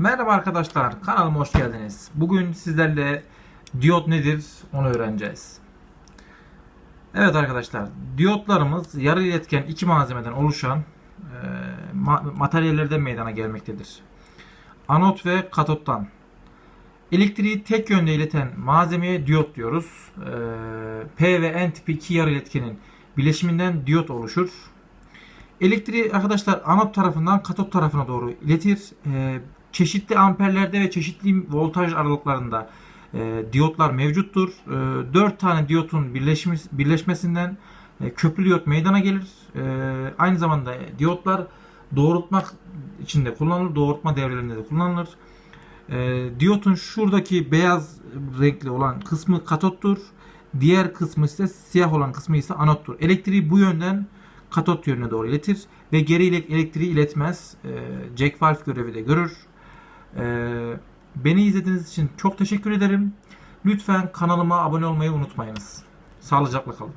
Merhaba arkadaşlar, kanalıma hoş geldiniz. Bugün sizlerle diyot nedir onu öğreneceğiz. Evet arkadaşlar, diyotlarımız yarı iletken iki malzemeden oluşan e, ma- materyallerden meydana gelmektedir. Anot ve katottan. Elektriği tek yönde ileten malzemeye diyot diyoruz. E, P ve N tipi iki yarı iletkenin bileşiminden diyot oluşur. Elektriği arkadaşlar anot tarafından katot tarafına doğru iletir. Ee, çeşitli amperlerde ve çeşitli voltaj aralıklarında e, diyotlar mevcuttur. E, 4 tane diyotun birleşmiş, birleşmesinden e, köprü diyot meydana gelir. E, aynı zamanda diyotlar doğrultmak için de kullanılır. Doğrultma devrelerinde de kullanılır. E, diyotun şuradaki beyaz renkli olan kısmı katottur. Diğer kısmı ise siyah olan kısmı ise anottur. Elektriği bu yönden katot yönüne doğru iletir ve geri elektriği iletmez. E, Jack valve görevi de görür. E, beni izlediğiniz için çok teşekkür ederim. Lütfen kanalıma abone olmayı unutmayınız. Sağlıcakla kalın.